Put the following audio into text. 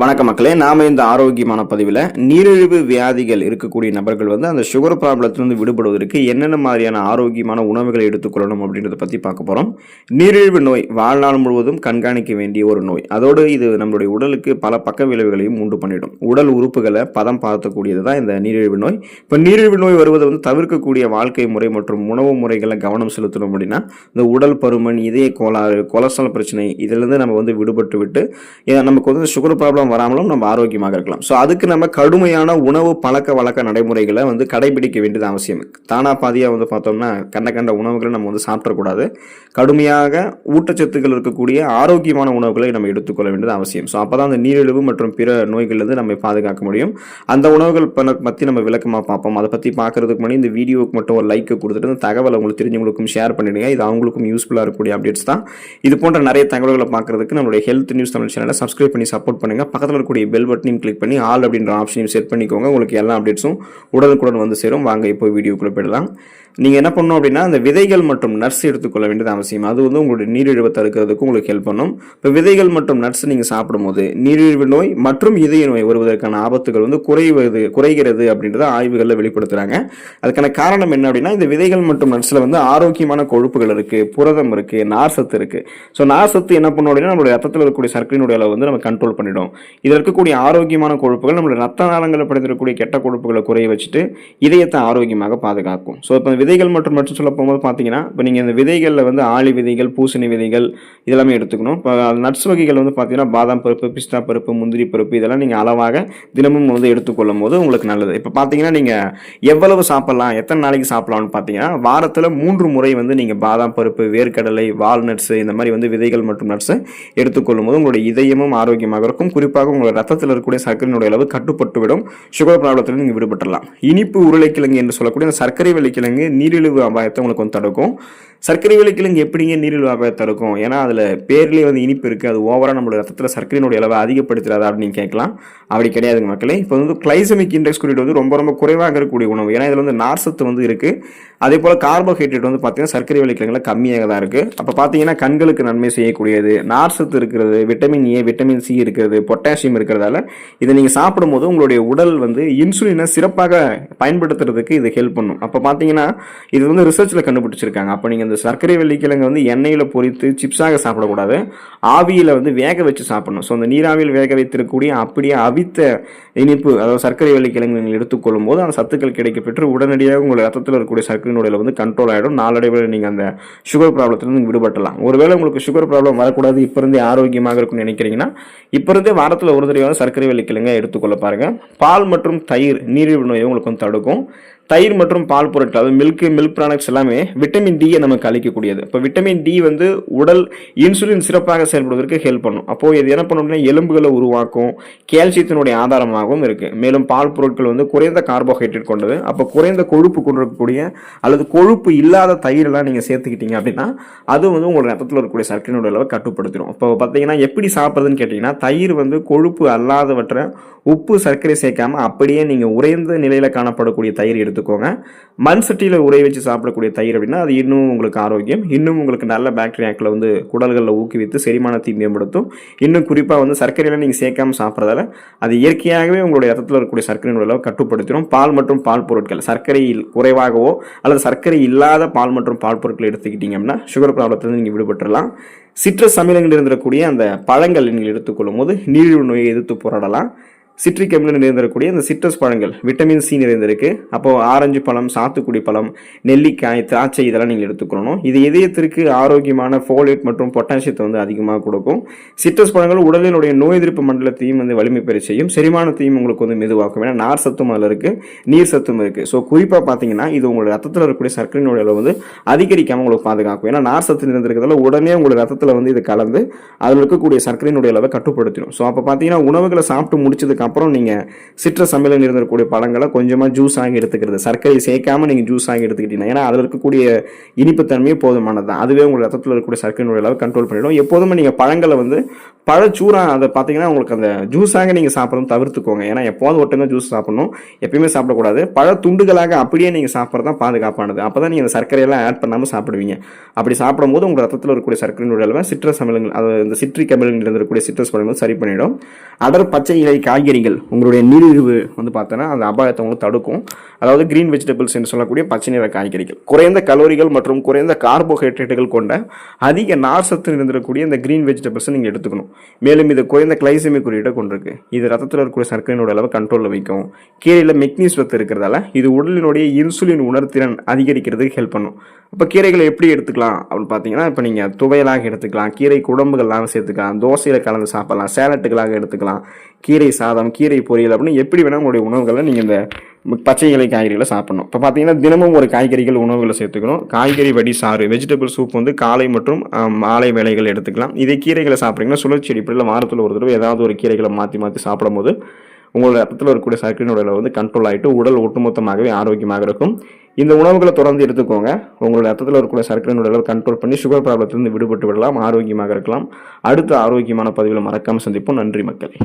வணக்க மக்களே நாம இந்த ஆரோக்கியமான பதிவில் நீரிழிவு வியாதிகள் இருக்கக்கூடிய நபர்கள் வந்து அந்த சுகர் ப்ராப்ளத்திலிருந்து விடுபடுவதற்கு என்னென்ன மாதிரியான ஆரோக்கியமான உணவுகளை எடுத்துக்கொள்ளணும் அப்படின்றத பற்றி பார்க்க போகிறோம் நீரிழிவு நோய் வாழ்நாள் முழுவதும் கண்காணிக்க வேண்டிய ஒரு நோய். அதோடு இது நம்மளுடைய உடலுக்கு பல பக்க விளைவுகளையும் உண்டு பண்ணிடும். உடல் உறுப்புகளை பதம் பார்த்தக்கூடியது தான் இந்த நீரிழிவு நோய். இப்போ நீரிழிவு நோய் வருவதை வந்து தவிர்க்கக்கூடிய வாழ்க்கை முறை மற்றும் உணவு முறைகளை கவனம் செலுத்தணும் அப்படின்னா இந்த உடல் பருமன் இதய கோளாறு கொலஸ்ட்ரால் பிரச்சனை இதிலிருந்து நம்ம வந்து விடுபட்டு விட்டு நமக்கு வந்து சுகர் ப்ராப்ளம் வராமலும் நம்ம ஆரோக்கியமாக இருக்கலாம். ஸோ அதுக்கு நம்ம கடுமையான உணவு பழக்க வழக்க நடைமுறைகளை வந்து கடைபிடிக்க வேண்டியது அவசியம். தானா பாதியாக வந்து பார்த்தோம்னா கண்ட கண்ட உணவுகளை நம்ம வந்து சாப்பிடக்கூடாது. கடுமையாக ஊட்டச்சத்துக்கள் இருக்கக்கூடிய ஆரோக்கியமான உணவுகளை நம்ம எடுத்துக்கொள்ள வேண்டியது அவசியம். ஸோ அப்போ தான் அந்த நீரிழிவு மற்றும் பிற நோய்கள்லேருந்து நம்ம பாதுகாக்க முடியும். அந்த உணவுகள் பற்றி நம்ம விளக்கமாக பார்ப்போம். அதை பற்றி பார்க்கறதுக்கு முன்னாடி இந்த வீடியோவுக்கு மட்டும் ஒரு லைக் கொடுத்துட்டு இந்த தகவலை உங்களுக்கு தெரிஞ்சவங்களுக்கும் ஷேர் பண்ணிடுங்க. இது அவங்களுக்கும் யூஸ்ஃபுல்லாக இருக்கக்கூடிய அப்டேட்ஸ் தான். இது போன்ற நிறைய தகவல்களை பார்க்கறதுக்கு நம்மளுடைய ஹெல்த் நியூஸ் தமிழ் சேனலை சப்ஸ்கிரைப் பண்ணி சப்போர்ட் பண்ணுங்கள் பக்கத்தில் இருக்கக்கூடிய பெல் பட்டனையும் கிளிக் பண்ணி ஆல் அப்படின்ற ஆப்ஷனையும் செட் பண்ணிக்கோங்க. உங்களுக்கு எல்லா அப்டேட்ஸும் உடனுக்குடன் வந்து சேரும். வாங்க இப்போ வீடியோக்குள்ளே போயிடலாம். நீங்கள் என்ன பண்ணணும் அப்படின்னா அந்த விதைகள் மற்றும் நட்ஸ் எடுத்துக்கொள்ள வேண்டியது அவசியம். அது வந்து உங்களுடைய நீரிழிவை தடுக்கிறதுக்கு உங்களுக்கு ஹெல்ப் பண்ணும். இப்போ விதைகள் மற்றும் நட்ஸ் நீங்கள் சாப்பிடும்போது நீரிழிவு நோய் மற்றும் இதய நோய் வருவதற்கான ஆபத்துகள் வந்து குறைவது குறைகிறது அப்படின்றத ஆய்வுகளில் வெளிப்படுத்துகிறாங்க அதுக்கான காரணம் என்ன அப்படின்னா இந்த விதைகள் மற்றும் நட்ஸில் வந்து ஆரோக்கியமான கொழுப்புகள் இருக்குது புரதம் இருக்குது நார் சத்து இருக்குது ஸோ நார் சத்து என்ன பண்ணும் அப்படின்னா நம்மளுடைய ரத்தத்தில் இருக்கக்கூடிய சர்க்கரையினுடைய அளவு வந்து நம்ம கண்ட்ரோல் பண்ணிடும். இதில் இருக்கக்கூடிய ஆரோக்கியமான கொழுப்புகள் நம்மளோட ரத்த நாளங்களில் படைத்திருக்கக்கூடிய கெட்ட கொழுப்புகளை குறைய வச்சுட்டு இதயத்தை ஆரோக்கியமாக பாதுகாக்கும். ஸோ இப்போ விதைகள் மற்றும் மற்றும் சொல்ல போகும்போது பார்த்தீங்கன்னா இப்போ நீங்கள் இந்த விதைகளில் வந்து ஆளி விதைகள் பூசணி விதைகள் இதெல்லாமே எடுத்துக்கணும். இப்போ நட்ஸ் வகைகள் வந்து பார்த்தீங்கன்னா பாதாம் பருப்பு பிஸ்தா பருப்பு முந்திரி பருப்பு இதெல்லாம் நீங்கள் அளவாக தினமும் வந்து எடுத்துக்கொள்ளும் போது உங்களுக்கு நல்லது. இப்போ பார்த்தீங்கன்னா நீங்கள் எவ்வளவு சாப்பிட்லாம் எத்தனை நாளைக்கு சாப்பிடலாம்னு பார்த்தீங்கன்னா வாரத்தில் மூன்று முறை வந்து நீங்கள் பாதாம் பருப்பு வேர்க்கடலை வால்நட்ஸ் இந்த மாதிரி வந்து விதைகள் மற்றும் நட்ஸை எடுத்துக்கொள்ளும் போது உங்களுடைய இதயமும் ஆரோக்கியமாக இருக்கும். குறிப்பாக குறிப்பாக உங்கள் ரத்தத்தில் இருக்கக்கூடிய சர்க்கரையினுடைய அளவு கட்டுப்பட்டு விடும் சுகர் ப்ராப்ளத்தில் நீங்கள் விடுபட்டுடலாம் இனிப்பு உருளைக்கிழங்கு என்று சொல்லக்கூடிய அந்த சர்க்கரை வெள்ளிக்கிழங்கு நீரிழிவு அபாயத்தை உங்களுக்கு வந்து தடுக்கும். சர்க்கரை வெள்ளிக்கிழங்கு எப்படிங்க நீரிழிவு அபாயத்தை தடுக்கும்? ஏன்னா அதில் பேர்லேயே வந்து இனிப்பு இருக்குது அது ஓவராக நம்மளோட ரத்தத்தில் சர்க்கரையினுடைய அளவை அதிகப்படுத்துகிறதா அப்படின்னு கேட்கலாம். அப்படி கிடையாதுங்க மக்களே. இப்போ வந்து கிளைசமிக் இண்டெக்ஸ் குறியீடு வந்து ரொம்ப ரொம்ப குறைவாக இருக்கக்கூடிய உணவு. ஏன்னா இதில் வந்து நார்சத்து வந்து இருக்குது அதே போல் கார்போஹைட்ரேட் வந்து பார்த்தீங்கன்னா சர்க்கரை வெள்ளிக்கிழங்குல கம்மியாக தான் இருக்குது அப்போ பார்த்தீங்கன்னா கண்களுக்கு நன்மை செய்யக்கூடியது நார்சத்து இருக்கிறது விட்டமின் ஏ விட்டமின் சி இருக்கிறது பொட்டாசியம் இருக்கிறதால இதை நீங்கள் சாப்பிடும்போது உங்களுடைய உடல் வந்து இன்சுலினை சிறப்பாக பயன்படுத்துறதுக்கு இது ஹெல்ப் பண்ணும். அப்போ பார்த்தீங்கன்னா இது வந்து ரிசர்ச்சில் கண்டுபிடிச்சிருக்காங்க. அப்போ நீங்கள் இந்த சர்க்கரை வெள்ளிக்கிழங்கு வந்து எண்ணெயில் பொரித்து சிப்ஸாக சாப்பிடக்கூடாது. ஆவியில் வந்து வேக வச்சு சாப்பிடணும். ஸோ அந்த நீராவியில் வேக வைத்திருக்கக்கூடிய அப்படியே அவித்த இனிப்பு அதாவது சர்க்கரை வெள்ளிக்கிழங்கு நீங்கள் எடுத்துக்கொள்ளும் போது அந்த சத்துக்கள் கிடைக்கப்பெற்று உடனடியாக உங்கள் ரத்தத்தில் இருக்கக்கூடிய சர்க்கரையினுடைய வந்து கண்ட்ரோல் ஆகிடும் நாளடைவில் நீங்கள் அந்த சுகர் ப்ராப்ளத்துலேருந்து விடுபட்டலாம். ஒருவேளை உங்களுக்கு சுகர் ப்ராப்ளம் வரக்கூடாது இப்போருந்தே ஆரோக்கியமாக இருக்கும்னு நினைக்கிறீங்கன்னா இப்போ இருந்தே வாரத்தில் ஒரு தடவை சர்க்கரை வெள்ளிக்கிழங்க எடுத்துக்கொள்ள பாருங்கள் பால் மற்றும் தயிர் நீரிழிவு நோயை உங்களுக்கு வந்து தடுக்கும். தயிர் மற்றும் பால் பொருட்கள் அதாவது மில்க் மில்க் ப்ராடக்ட்ஸ் எல்லாமே விட்டமின் டியை நமக்கு அளிக்கக்கூடியது. இப்போ விட்டமின் டி வந்து உடல் இன்சுலின் சிறப்பாக செயல்படுவதற்கு ஹெல்ப் பண்ணும். அப்போது இது என்ன பண்ணும் அப்படின்னா எலும்புகளை உருவாக்கும் கேல்சியத்தினுடைய ஆதாரமாகவும் இருக்குது மேலும் பால் பொருட்கள் வந்து குறைந்த கார்போஹைட்ரேட் கொண்டது. அப்போ குறைந்த கொழுப்பு கொண்டிருக்கக்கூடிய அல்லது கொழுப்பு இல்லாத தயிரெல்லாம் நீங்கள் சேர்த்துக்கிட்டீங்க அப்படின்னா அது வந்து உங்களோட ரத்தத்தில் இருக்கக்கூடிய சர்க்கரையினுடைய அளவை கட்டுப்படுத்திடும். இப்போ பார்த்தீங்கன்னா எப்படி சாப்பிட்றதுன்னு கேட்டிங்கன்னா தயிர் வந்து கொழுப்பு அல்லாதவற்றை உப்பு சர்க்கரை சேர்க்காம அப்படியே நீங்கள் உறைந்த நிலையில் காணப்படக்கூடிய தயிர் எடுத்துக்கோங்க. மண் சட்டியில் உரைய வச்சு சாப்பிடக்கூடிய தயிர் அப்படின்னா அது இன்னும் உங்களுக்கு ஆரோக்கியம். இன்னும் உங்களுக்கு நல்ல பாக்டீரியாக்களை வந்து குடல்களில் ஊக்குவித்து செரிமானத்தை மேம்படுத்தும். இன்னும் குறிப்பாக வந்து சர்க்கரையில் நீங்கள் சேர்க்காம சாப்பிட்றதால அது இயற்கையாகவே உங்களுடைய ரத்தத்தில் இருக்கக்கூடிய சர்க்கரையினுடைய அளவு கட்டுப்படுத்திடும். பால் மற்றும் பால் பொருட்கள் சர்க்கரை குறைவாகவோ அல்லது சர்க்கரை இல்லாத பால் மற்றும் பால் பொருட்கள் எடுத்துக்கிட்டீங்க அப்படின்னா சுகர் ப்ராப்ளத்திலிருந்து நீங்கள் விடுபட்டுறலாம். சிட்ரஸ் அமிலங்கள் இருந்திருக்கக்கூடிய அந்த பழங்கள் நீங்கள் எடுத்துக்கொள்ளும் போது நீரிழிவு நோயை எதிர்த்து போராடலாம். சிட்ரிக் அமிலம் நிறைந்திருக்கக்கூடிய அந்த சிட்ரஸ் பழங்கள் விட்டமின் சி நிறைந்திருக்கு. அப்போ ஆரஞ்சு பழம் சாத்துக்குடி பழம் நெல்லிக்காய் திராட்சை இதெல்லாம் நீங்கள் எடுத்துக்கணும். இது இதயத்திற்கு ஆரோக்கியமான ஃபோலேட் மற்றும் பொட்டாசியத்தை வந்து அதிகமாக கொடுக்கும். சிட்ரஸ் பழங்கள் உடலினுடைய நோய் எதிர்ப்பு மண்டலத்தையும் வந்து வலிமை பெற செய்யும். செரிமானத்தையும் உங்களுக்கு வந்து மெதுவாக்கும் ஏன்னா நார் சத்தும் அதில் இருக்குது நீர் சத்தும் இருக்குது ஸோ குறிப்பாக பார்த்தீங்கன்னா இது உங்களுடைய ரத்தத்தில் இருக்கக்கூடிய சர்க்கரையினுடைய அளவு வந்து அதிகரிக்காமல் உங்களுக்கு பாதுகாக்கும். ஏன்னா நார் சத்து நிறைந்திருக்கிறதால உடனே உங்களுடைய ரத்தத்தில் வந்து இது கலந்து அதில் இருக்கக்கூடிய சர்க்கரையினுடைய அளவை கட்டுப்படுத்திடும். ஸோ அப்போ பார்த்தீங்கன்னா உணவுகளை சாப்பிட்டு முடிச்சதுக்கு அப்புறம் நீங்கள் சிட்ரஸ் அமிலம் இருந்திருக்கக்கூடிய பழங்களை கொஞ்சமாக ஜூஸ் ஆகி எடுத்துக்கிறது. சர்க்கரை சேர்க்காம நீங்கள் ஜூஸ் ஆகி எடுத்துக்கிட்டீங்கன்னா ஏன்னா அதில் இருக்கக்கூடிய இனிப்புத்தன்மையே போதுமானது தான் அதுவே உங்கள் ரத்தத்தில் இருக்கக்கூடிய சர்க்கரையினுடைய அளவு கண்ட்ரோல் பண்ணிடும். எப்போதுமே நீங்கள் பழங்களை வந்து பழச்சூரா அதை பார்த்தீங்கன்னா உங்களுக்கு அந்த ஜூஸாக நீங்கள் சாப்பிட்றது தவிர்த்துக்கோங்க. ஏன்னா எப்போது ஒட்டுங்க ஜூஸ் சாப்பிடணும். எப்பயுமே சாப்பிடக்கூடாது. பழ துண்டுகளாக அப்படியே நீங்கள் சாப்பிட்றது தான் பாதுகாப்பானது. அப்போ தான் நீங்கள் அந்த சர்க்கரையெல்லாம் ஆட் பண்ணாமல் சாப்பிடுவீங்க. அப்படி சாப்பிடும்போது உங்கள் ரத்தத்தில் இருக்கக்கூடிய சர்க்கரையினுடைய அளவை சிட்ரஸ் அமிலங்கள் அது இந்த சிட்ரிக் அமிலங்கள் இருக்கக்கூடிய சிட்ரஸ் பழங்கள் சரி பண்ணிடும். அடர் பச்சை இலை காய்கறி நீங்கள் உங்களுடைய நீரிழிவு வந்து பார்த்தோன்னா அந்த அபாயத்தை உங்களுக்கு தடுக்கும். அதாவது கிரீன் வெஜிடபிள்ஸ் என்று சொல்லக்கூடிய பச்சை நிற காய்கறிகள். குறைந்த கலோரிகள் மற்றும் குறைந்த கார்போஹைட்ரேட்டுகள் கொண்ட அதிக நார் சத்து இருந்திருக்கக்கூடிய இந்த க்ரீன் வெஜிடபிள்ஸை நீங்கள் எடுத்துக்கணும். மேலும் இது குறைந்த கிளைசமிக் குறியீட்டை கொண்டிருக்கு. இது ரத்தத்தில் இருக்கக்கூடிய சர்க்கரையினோட அளவு கண்ட்ரோலில் வைக்கும். கீரையில் மெக்னீஸ் சத்து இருக்கிறதால இது உடலினுடைய இன்சுலின் உணர்திறன் அதிகரிக்கிறதுக்கு ஹெல்ப் பண்ணும். இப்போ கீரைகளை எப்படி எடுத்துக்கலாம் அப்படின்னு பார்த்தீங்கன்னா இப்போ நீங்கள் துவையலாக எடுத்துக்கலாம் கீரை குழம்புகள்லாம் சேர்த்துக்கலாம் தோசையில் கலந்து சாப்பிடலாம் சேலட்டுகளாக எடுத்துக்கலாம் கீரை சாதம் கீரை பொரியல் அப்படின்னு எப்படி வேணால் உங்களுடைய உணவுகளை நீங்கள் இந்த பச்சை இலை காய்கறிகளை சாப்பிடணும். இப்போ பார்த்தீங்கன்னா தினமும் ஒரு காய்கறிகள் உணவுகளை சேர்த்துக்கணும். காய்கறி வடி சாறு வெஜிடபிள் சூப் வந்து காலை மற்றும் மாலை வேலைகள் எடுத்துக்கலாம். இதே கீரைகளை சாப்பிட்றீங்கன்னா சுழற்சி அடிப்படையில் வாரத்தில் ஒரு தடவை ஏதாவது ஒரு கீரைகளை மாற்றி மாற்றி சாப்பிடும்போது உங்களோட ரத்தத்தில் இருக்கக்கூடிய சர்க்கரையின் உடலை வந்து கண்ட்ரோல் ஆகிட்டு உடல் ஒட்டுமொத்தமாகவே ஆரோக்கியமாக இருக்கும். இந்த உணவுகளை தொடர்ந்து எடுத்துக்கோங்க. உங்களோட ரத்தத்தில் இருக்கக்கூடிய சர்க்கரையினுடைய அளவு கண்ட்ரோல் பண்ணி சுகர் ப்ராப்ளத்திலிருந்து விடுபட்டு விடலாம் ஆரோக்கியமாக இருக்கலாம். அடுத்த ஆரோக்கியமான பதிவில் மறக்காமல் சந்திப்போம். நன்றி மக்களே.